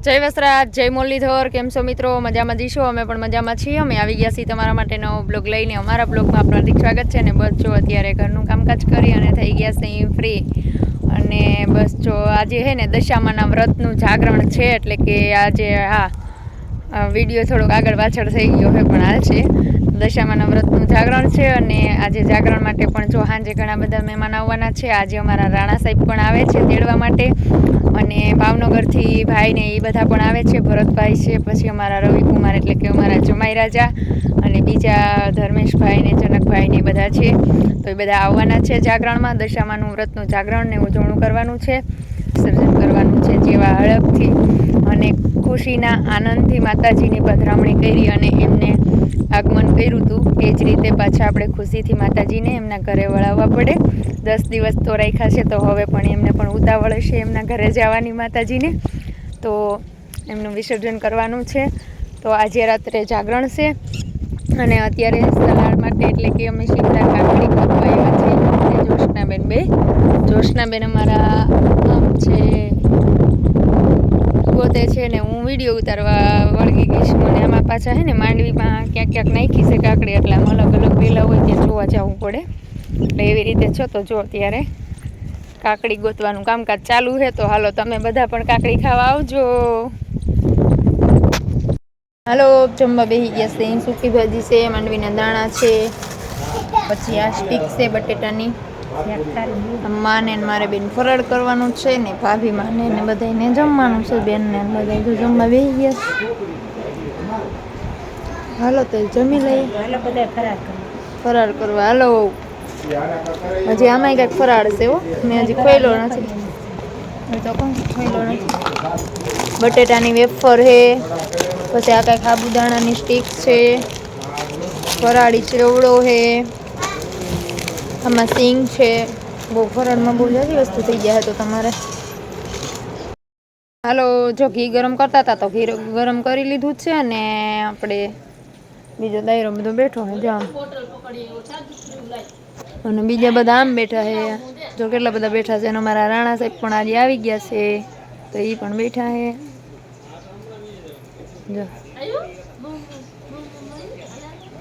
જય વસરાજ, જય મુરલીધર, કેમ છો મિત્રો? મજામાં જીશો? અમે પણ મજામાં છીએ. અમે આવી ગયા છીએ તમારા માટે નવો બ્લોગ લઈને. અમારા બ્લોગમાં આપનું હાર્દિક સ્વાગત છે ને બસ જો અત્યારે ઘરનું કામકાજ કરી અને થઈ ગયા છે ફ્રી અને બસ જો આજે છે ને દશામાના વ્રતનું જાગરણ છે એટલે કે આજે, હા વીડિયો થોડોક આગળ પાછળ થઈ ગયો છે પણ હાલ છે. દશામાના વ્રતનું જાગરણ છે અને આજે જાગરણ માટે પણ જો સાંજે ઘણા બધા મહેમાન આવવાના છે. આજે અમારા રાણા સાહેબ પણ આવે છે તેડવા માટે અને ભાવનગરથી ભાઈને એ બધા પણ આવે છે, ભરતભાઈ છે, પછી અમારા રવિકુમાર એટલે કે અમારા જમાઈ રાજા અને બીજા ધર્મેશભાઈ ને જનકભાઈ ને બધા છે. તો એ બધા આવવાના છે જાગરણમાં. દશામાનું વ્રતનું જાગરણ ને ઉજવણું કરવાનું છે. સર્જન કરવાનું છે જેવા હળપથી અને ખુશીના આનંદથી માતાજીની પધરામણી કરી અને એમને આગમન કર્યું હતું. એ જ રીતે પાછા આપણે ખુશીથી માતાજીને એમના ઘરે વળાવવા પડે. દસ દિવસ તો રાખ્યા છે, તો હવે પણ એમને પણ ઉતાવળ હશે એમના ઘરે જવાની માતાજીને. તો એમનું વિસર્જન કરવાનું છે. તો આજે રાત્રે જાગરણ છે અને અત્યારે સલાડ માટે એટલે કે અમે શિમલા કાકડી કાપવા આવ્યા અને જોશનાબેન બે. જોશનાબેન અમારા આમ છે ગોતે છે ને હું વીડિયો ઉતારવા વળગી ગઈ છું અને આમાં પાછા છે ને માંડવીમાં ક્યાંક ક્યાંક નાખી છે કાકડી, એટલે આમ અલગ અલગ વેલા હોય ત્યાં જોવા જવું પડે. એટલે એવી રીતે છો તો જો અત્યારે કાકડી ગોતવાનું કામકાજ ચાલુ છે તો હાલો તમે બધા પણ કાકડી ખાવા આવજો. હાલો, જમવા બેસી ગયા છે, સૂકી ભાજી છે, માંડવીના દાણા છે, પછી આ સ્ટીક છે બટેટાની. માને મારે બેન ફરાળ કરવાનું છે ને ભાભી માને ને બધાને જમવાનું છે. બેનને બધા તો જમવા બે ગયા. હાલો તો જમી લઈએ. ફરાળ કરવા. હાલો. હજી આમાં કાંઈક ફરાળ છે હો. મેં હજી ખોયલો નથી. તો કોણ ખોયલો નથી? બટેટાની વેફર છે પછી આ કંઈક સાબુદાણાની સ્ટીક છે. ફરાળી ચેવડો છે આમાં સિંગ છે, બહુ ફરાળમાં બહુ જાજી વસ્તુ થઈ જાય તો તમારે. હાલો, જો ઘી ગરમ કરતા હતા તો ઘી ગરમ કરી લીધું છે અને આપણે બીજો દાયરો બધો બેઠો છે જામ અને બીજા બધા આમ બેઠા છે. જો કેટલા બધા બેઠા છે, અને અમારા રાણા સાહેબ પણ આજે આવી ગયા છે, તો એ પણ બેઠા છે. જો.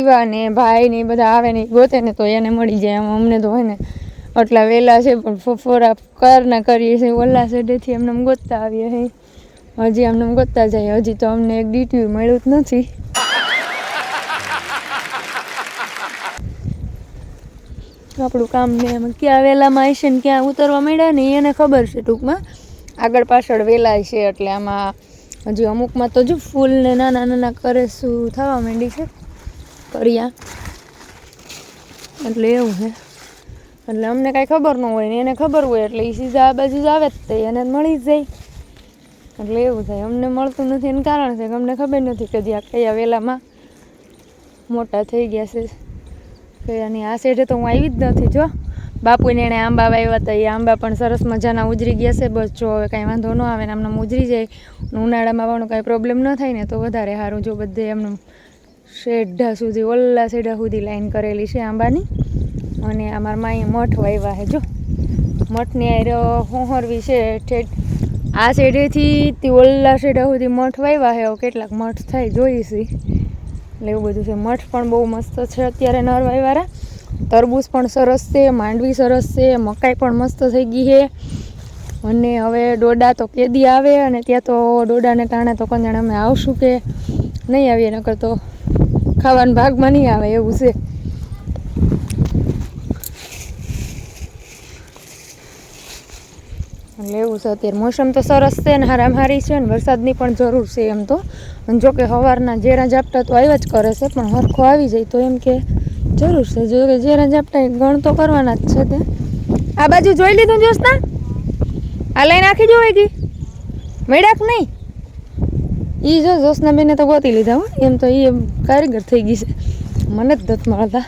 એવા ને ભાઈ ને બધા આવે ને ગોતે ને તો એને મળી જાય આમ અમને તો હોય ને આટલા વહેલા છે, પણ ફોફોરા કરના કરીએ છીએ. ઓલા સેડેથી એમને ગોતતા આવીએ છીએ. હજી આમ ગોતતા જાય હજી તો અમને એક ડીટ્યુ મળ્યું જ નથી. આપણું કામ ને એમાં ક્યાં વહેલામાં આવશે ને ક્યાં ઉતરવા માંડ્યા ને એને ખબર છે ટૂંકમાં. આગળ પાછળ વહેલા છે એટલે આમાં હજી અમુકમાં તો જો ફૂલ ને નાના નાના કરે શું થવા માંડી છે. કર્યા. એટલે એવું છે. એટલે અમને કાંઈ ખબર ન હોય ને એને ખબર હોય એટલે એ સીધા આ બાજુ જ આવે જ તે, એને મળી જ જાય. એટલે એવું થાય. અમને મળતું નથી એનું કારણ છે કે અમને ખબર નથી કે જ્યાં કયા વેલામાં મોટા થઈ ગયા છે. કયાની આ સાઈડે તો હું આવી જ નથી, જો. બાપુને એણે આંબા વાવ્યા હતા એ આંબા પણ સરસ મજાના ઉજરી ગયા છે. બસ જો હવે કાંઈ વાંધો ન આવે ને આમને ઉજરી જાય ઉનાળામાં પણ કાંઈ પ્રોબ્લેમ ન થાય ને તો વધારે સારું જો બધે એમનું શેઢા સુધી, ઓલ્લા શેઢા સુધી લાઈન કરેલી છે આંબાની. અને અમારા માએ મઠ વાવ્યા છે જો. મઠની આયર હોહરવી છે ઠેઠ. આ શેઢેથી તે ઓલ્લા શેઢા સુધી મઠ વાવ્યા છે કેટલાક મઠ થાય જોઈશી એટલે એવું બધું છે. મઠ પણ બહુ મસ્ત છે અત્યારે નર તરબૂચ પણ સરસ છે, માંડવી સરસ છે, મકાઈ પણ મસ્ત થઈ ગઈ છે અને હવે ડોડા તો કેદી આવે, અને ત્યાં તો ડોડાને કારણે તો કંજણ અમે આવશું કે નહીં આવીએ, નકર તો ખાવાના ભાગમાં નહીં આવે એવું છે. એવું છે, અત્યારે મોસમ તો સરસ છે ને હારામ હારી છે ને વરસાદની પણ જરૂર છે એમ તો. જોકે સવારના ઝેરા ઝાપટા તો આવ્યા જ કરે છે, પણ હરખો આવી જાય તો એમ કે જરૂર છે. જો કે ઝેરા ઝાપટા ગણ તો કરવાના જ છે તે. આ બાજુ જોઈ લીધું જોશના આ લઈને નાખી જોવાય ગઈ. મેળાક નહીં? એ જો જોશના બેને તો ગોતી લીધા હો, એમ તો એ કારીગર થઈ ગઈ છે. મને જ નથી મળતા.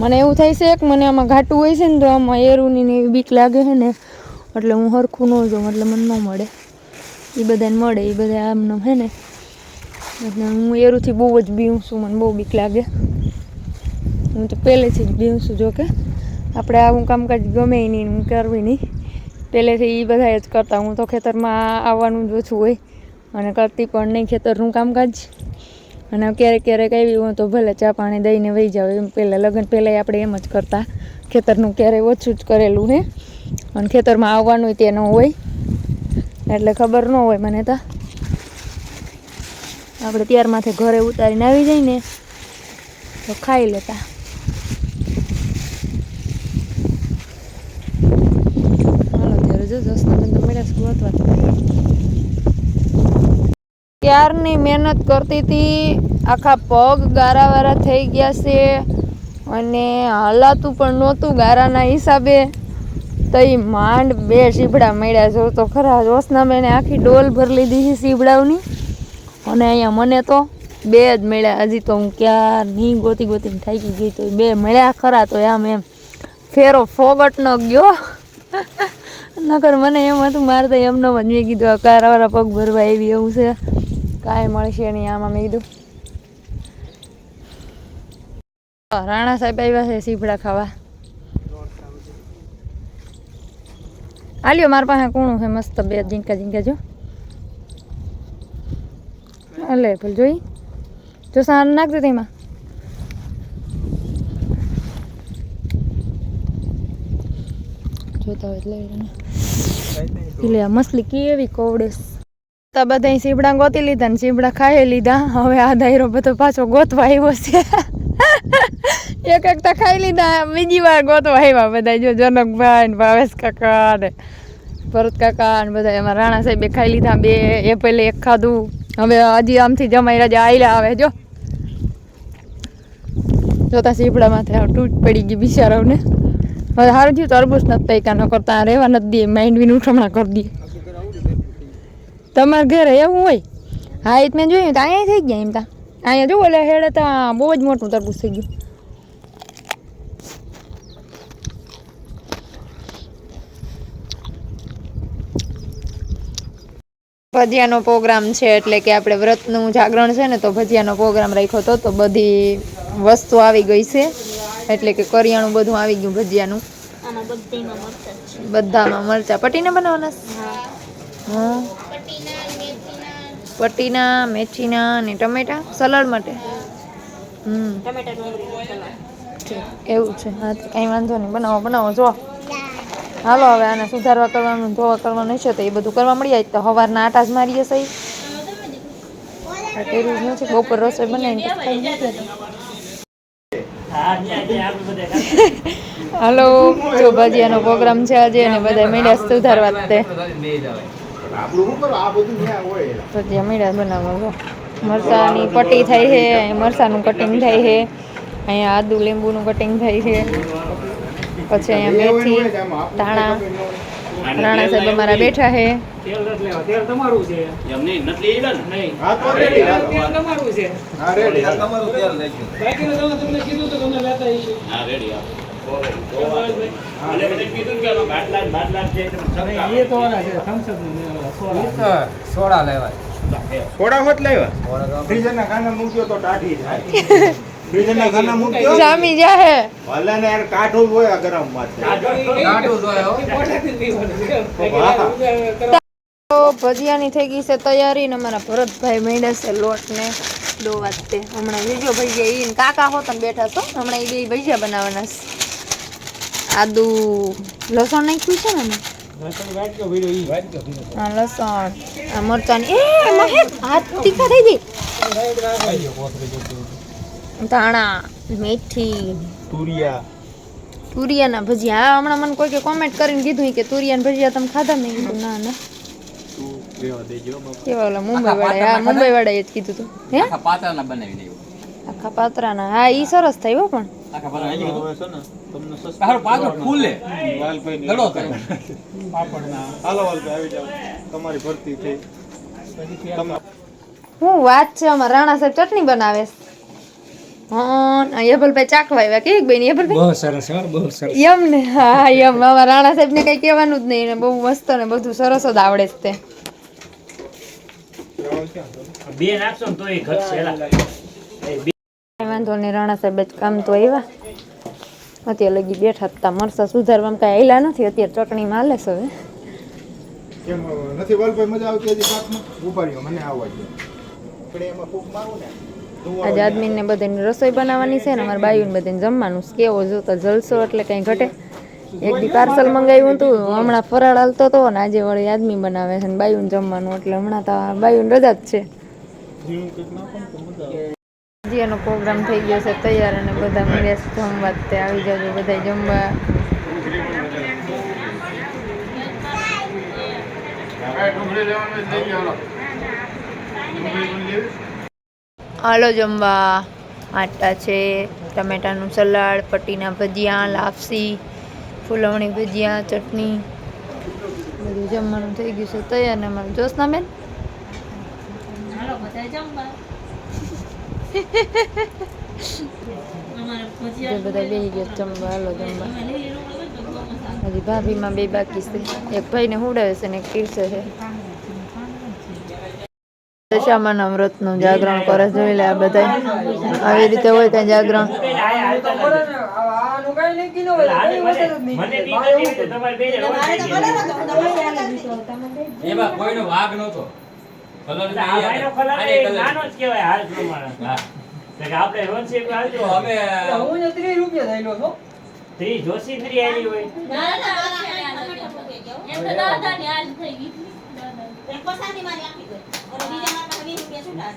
મને એવું થાય છે કે મને આમાં ઘાટું હોય છે ને તો આમાં એરુની ને એવી બીક લાગે છે ને, એટલે હું હરખું ન જોઉં, એટલે મને ન મળે. એ બધાને મળે એ બધા આમને હે ને. એટલે હું એરુથી બહુ જ બીવું છું, મને બહુ બીક લાગે. હું તો પહેલેથી જ બીવું છું જોકે આપણે આવું કામકાજ ગમે નહીં હું કરવી નહીં. પહેલેથી એ બધા જ કરતા. હું તો ખેતરમાં આવવાનું જ ઓછું હોય. અને કરતી પણ નહીં, ખેતરનું કામકાજ. અને ક્યારેક ક્યારેક આવી હું તો ભલે ચા પાણી દઈને વહી જાવ. એમ પહેલાં લગ્ન પહેલાં આપણે એમ જ કરતા. ખેતરનું ક્યારેય ઓછું જ કરેલું હે. અને ખેતરમાં આવવાનું તે ન હોય. એટલે ખબર ન હોય મને તો. આપણે ત્યારમાંથી ઘરે ઉતારીને આવી જઈને તો ખાઈ લેતા હાલો ત્યારે જો છે ગોતવા ક્યારની મહેનત કરતી હતી? આખા પગ ગારાવાળા થઈ ગયા છે. અને હલાતું પણ નહોતું ગારાના હિસાબે. તો એ માંડ બે સીબડા મળ્યા જો તો ખરા જોશનાબેને આખી ડોલ ભરી લીધી છે સીબડાઓની અને અહીંયા મને તો બે જ મળ્યા. હજી તો હું ક્યારની ગોતી ગોતીને થાકી ગઈ તો બે મળ્યા ખરા તો એમ એમ ફેરો ફોગટ ન ગયો. નકર મને એમ હતું, મારે તો એમનો જ મેં કીધું કારાવાળા પગ ભરવા એવી એવું છે. કાંઈ મળશે નહીં આમાં મેં કીધું. રાણા સાહેબ આવ્યા છે સીભડા ખાવા. આલ્યો મારા પાસે કોણું છે, મસ્ત બે જીંકા જીંકા જો. અલે ભૂલ જોઈ. જો સાર નાખજો તેમાં. જોતા હોય એટલે. એટલે આ મછલી કેવી કોવડેસ તો બધા સીબડા ગોતી લીધા ને સીબડા ખાઈ લીધા. હવે આ દાયરો બધો પાછો ગોતવા આવ્યો છે. એક એક તો ખાઈ લીધા, બીજી વાર ગોતવા આવ્યા બધા જો જનકભાઈ ને ભાવેશ કાકા ને ભરત કાકા ને બધા એમાં રાણા સાહેબે ખાઈ લીધા બે, એ પહેલે એક ખાધું. હવે હજી આમથી જમાઈ રાજા આયલા આવે, જો. જોતા સીપડામાંથી તૂટ પડી ગઈ બિચારાઓને. હવે સારું થયું તરબૂચ નથી પૈકા ન કરતા રહેવા નથી દે, માંડવીનું ઉઠમણા કરી દઈએ તમારા ઘરે એવું હોય? હા, એ મેં જોયું, તો અહીંયા થઈ ગયા એમ તા. અહીંયા જોવો, એટલે હેડે તો બહુ જ મોટું તરબૂચ થઈ ગયું. ભજીયાનો પ્રોગ્રામ છે, એટલે કે આપણે વ્રતનું જાગરણ છે ને, તો ભજીયાનો પ્રોગ્રામ રાખ્યો હતો તો બધી વસ્તુ આવી ગઈ છે. એટલે કે કરિયાણું બધું આવી ગયું ભજીયાનું. બધામાં મરચાં પટીને બનાવવાના હં. પટીના મેથીના ને ટમેટા? સલાડ માટે? એવું છે. હા તો કાંઈ વાંધો નહીં. બનાવો બનાવો જો હાલો હવે આને સુધારવા કરવાનું ધોવા કરવાનું છે તો એ બધું કરવા મળી જાય. તો સવારના આટા જ મારીએ સહી. કર્યું જ નથી. બપોર રસોઈ બનાવીને. હાલો, જો ભજીયાનો પ્રોગ્રામ છે આજે અને બધા મીડિયા સુધારવા જ તે. તો શું કરો આ બધું ન્યા હોય ભજીયા મળ્યા બનાવવા જો પટ્ટી થાય છે મરસાનું કટિંગ થાય છે, અહીંયા આદુ લીંબુનું કટિંગ થાય છે. પછી અહીંયા મેથી, ધાણા રાણા સાહેબ અમારા બેઠા છે. તેલ નથી લેવા. તેલ તમારું છે. એમ નહીં નથી લેવા ને? નહીં. હા તો રેડી. તેલ તેલ તમારું છે. હા રેડી. બાકીનું તમે તમને કીધું તો તમને લેતા આવીશું. હા રેડી આપો અને મને કીધું કે આમાં બાટલા ને બાટલા છે એટલે સરકાર. એ તો ઓલા છે thumbs up નું ઓલા સોડા. હોત લાવ્યા ફ્રીઝરના કાના મૂક્યો તો ટાઢી જાય. ફ્રીઝરના ખાના મૂક્યો જામી જાહે ભલે ને યાર કાઠું હોય આ ગરમમાં એ પોતાથી જ પીવાનું છે. વાહ. કરવા તો ભજીયાની થઈ ગઈ છે તૈયારી ને અમારા ભરતભાઈ મેળે છે લોટ ને દોવા જ તે. હમણાં બીજો ભજીયા ઈ ને કાકા હોત ને બેઠા છો હમણાં એ બે ભજીયા બનાવવાના છે. આદુ લસણ નાખ્યું છે ને આમાં? હા લસણ આ મરચાની. એ મહેક હાથ તીખા થઈ ગઈ. ધાણા મેથી તુરિયા. તુરિયાના ભજીયા. હા હમણાં મને કોઈ કે કોમેન્ટ કરીને કીધું કે તુરિયાના ભજીયા તમે ખાધા મેં કીધું ના ના. કેવા ઓલા મુંબઈ વાળા હા મુંબઈ એ જ કીધું તું. હે? આખા પાત્રાના હા ઈ સરસ થાય હો પણ. આખા પાતળા હવે છે ને તમને સસ્તું હારું પાતળું ફૂલે વાલભાઈની ગળો હાલો વાલભાઈ આવી જાઓ. તમારી ભરતી થઈ. હું વાત છે અમારા રાણા સાહેબ ચટણી બનાવે છે. હા યભલભાઈ ચાખવા આવ્યા કે બેન યભલભાઈ બહુ સરસ હો, બહુ સરસ. યમ ને? હા યમ અમારા રાણા સાહેબ ને કઈ કહેવાનું જ નહીં ને બહુ મસ્ત ને બધું સરસ જ આવડે છે તે બે નાખશો. વાંધો નહીં રાણા સાહેબ જ કામ તો આવ્યા. અત્યારે લગી બેઠા હતા મરસા સુધારવામાં કાંઈ આયલા નથી અત્યારે ચટણીમાં હાલે છે હવે. કેમ નથી વાલભાઈ મજા આવતી હજી પાકમાં ઉપાડ્યો મને આવવા દે પણ એમાં ફૂક મારું ને. આજે આદમીને બધાને રસોઈ બનાવવાની છે ને અમારે બાયુને બધાને જમવાનું. કેવો જોતો જલસો એટલે કંઈ ઘટે. એક દી પાર્સલ મંગાવ્યું હતું, હમણાં ફરાળ હાલતો હતો ને આજે વળી આદમી બનાવે છે ને બાયુને જમવાનું એટલે હમણાં તો બાયુને રજા જ છે. ઝીણું કંઈક નાખો ને તો મજા આવે હજી એનો પ્રોગ્રામ થઈ ગયો છે, તૈયાર અને બધા મળ્યા છે જમવા તે આવી જજો બધા જમવા. હાલો જમવા આટા છે ટમેટાનું સલાડ પટ્ટીના ભજીયા લાપસી ફૂલવણી ભજીયા ચટણી. બધું જમવાનું થઈ ગયું છે. તૈયાર ને અમારું. જોશના બેન? બધા બેસી ગયા જમવા હાલો જમવા. હજી ભાભીમાં બે બાકી છે. એક ભાઈને હુડાવે છે ને એક પીરસે છે. દશામાના વ્રતનું જાગરણ કરે જોઈ લે આ બધા આવી રીતે હોય ત્યાં જાગરણ. આનું જોશી ત્રી આવી હોય. ગયું.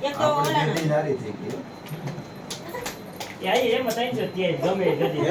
છે તો ને ત્રીસ રૂપિયા થયેલો છો ત્રીસ જોશી ત્રીસ આલી હોય સારી થઈ ગઈ એ આઈ એમ ત્રણસો ત્રીસ ગમે જતી.